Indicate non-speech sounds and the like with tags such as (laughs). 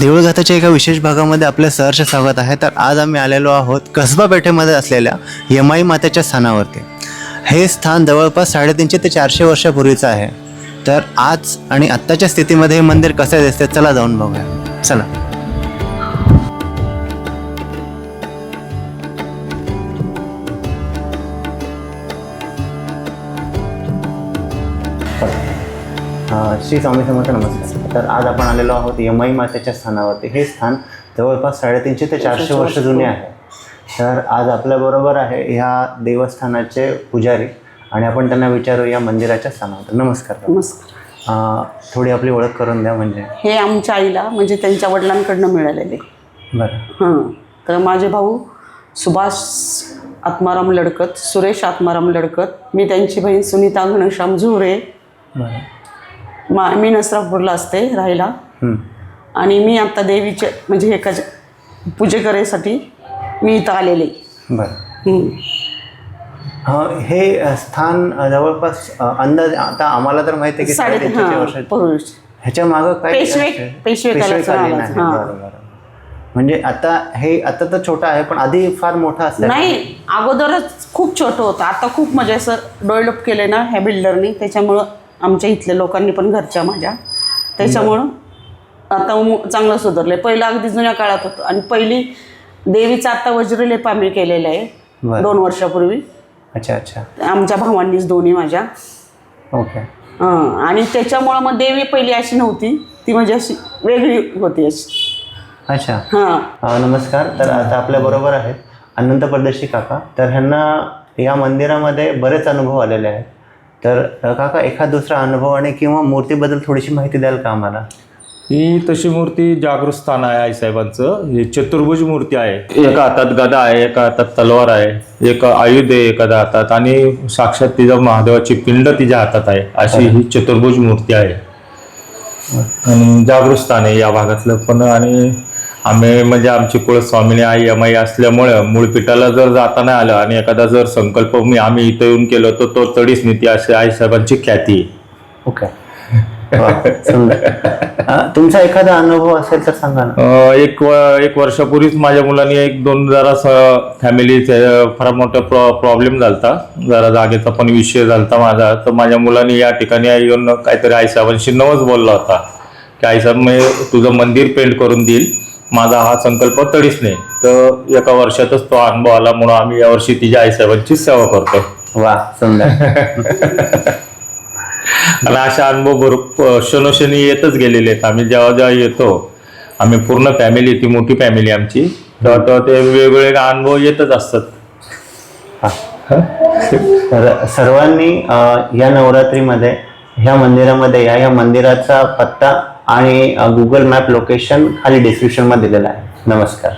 देऊळघाटाच्या एका विशेष भागामध्ये आपलं सहर्ष स्वागत आहे. तर आज आम्ही आलेलो आहोत कसबा पेठेमध्ये असलेल्या यमाई मातेच्या स्थानावरती. हे स्थान जवळपास साडेतीनशे ते चारशे वर्षापूर्वीचं आहे. तर आज आणि आत्ताच्या स्थितीमध्ये हे मंदिर कसे दिसते चला जाऊन बघूया. चला. अ, श्री स्वामी समर्थ नमस्कार. तर आज आपण आलेलो आहोत यमाई मातेच्या स्थानावरती. हे स्थान जवळपास साडेतीनशे ते चारशे वर्ष जुने आहे. तर आज आपल्याबरोबर आहे ह्या देवस्थानाचे पुजारी आणि आपण त्यांना विचारू या मंदिराच्या स्थानावर. नमस्कार नमस्कार. थोडी आपली ओळख करून द्या म्हणजे. हे आमच्या आईला म्हणजे त्यांच्या वडिलांकडनं मिळालेले. बरं. हां. तर माझे भाऊ सुभाष आत्माराम लडकत सुरेश आत्माराम लडकत मी त्यांची बहीण सुनीता घनश्याम झुरे. मा मी नसरापूरला असते राहायला. आणि मी आता देवीचे म्हणजे एका पूजेकरेसाठी मी इथं आलेले. बरं. हं. हे स्थान जवळपास अंदाज आता आम्हाला तर माहिती आहे की साडे ह्याच्या मागं काय. म्हणजे आता हे आता तर छोटा आहे पण आधी फार मोठा असला. नाही अगोदरच खूप छोटं होतं. आता खूप म्हणजे असं डेव्हलप केलं ना ह्या बिल्डरनी त्याच्यामुळं आमच्या इथल्या लोकांनी पण घरच्या माझ्या. त्याच्यामुळं आता चांगलं सुधारलं आहे पहिलं अगदी जुन्या काळात होतं. आणि पहिली देवीचा आता वज्रलेप आम्ही केलेलं आहे. दोन वर्षापूर्वी. अच्छा अच्छा. आमच्या भावांनीच दोन्ही माझ्या. ओके. हं, आणि त्याच्यामुळं मग देवी पहिली अशी नव्हती. ती म्हणजे अशी वेगळी होती अशी. अच्छा. हां. नमस्कार. तर आता आपल्या बरोबर आहेत अनंत परदेशी काका. तर ह्यांना या मंदिरामध्ये बरेच अनुभव आलेले आहेत. तर काका एखाद दुसरा अनुभव आणि किंवा मूर्तीबद्दल थोडीशी माहिती द्याल का आम्हाला? ही तशी मूर्ती जागृत स्थान आहे आईसाहेबांचं. ही चतुर्भुज मूर्ती आहे. एका हातात गदा आहे एका हातात तलवार आहे एक आयुध आहे एखाद्या हातात आणि साक्षात तिचा महादेवाची पिंड तिच्या हातात आहे. अशी ही चतुर्भुज मूर्ती आहे. आणि जागृत स्थान आहे या भागातलं पण आणि आम्ही म्हणजे आमची कुळस्वामिनी आई यमाई असल्यामुळं मूळपीठाला जर जाता नाही आलं आणि एखादा जर संकल्प मी आम्ही इथं येऊन केलो तर तो तडीच नीती अशी आईसाहेबांची ख्याती. ओके. तुमचा एखादा अनुभव असेल तर सांगा ना. एक व- एक वर्षापूर्वीच माझ्या मुलांनी एक दोन जरा फॅमिली फार मोठा प्रॉ प्रॉब्लेम झालता. जरा जागेचा पण विषय झालता माझा. तर माझ्या मुलांनी या ठिकाणी येऊन काहीतरी आईसाहेबांशी नवच बोलला होता. की आईसाहेब मी तुझं मंदिर पेंट करून देईल. माझा हा संकल्प तडीच नाही. तर एका वर्षातच तो अनुभव आला म्हणून आम्ही यावर्षी तिच्या आईसाहेबांची सेवा करतो. वा सुंदर. (laughs) आणि अशा अनुभव भरपूर क्षणोक्षणी येतच गेलेले आहेत. आम्ही जेव्हा जेव्हा येतो आम्ही पूर्ण फॅमिली ती मोठी फॅमिली आमची. तेव्हा तेव्हा ते वेगवेगळे अनुभव येतच असतात. तर सर्वांनी या नवरात्रीमध्ये ह्या मंदिरामध्ये या या मंदिराचा पत्ता आणि गुगल मॅप लोकेशन खाली डिस्क्रिप्शनमध्ये दिलेलं आहे. नमस्कार.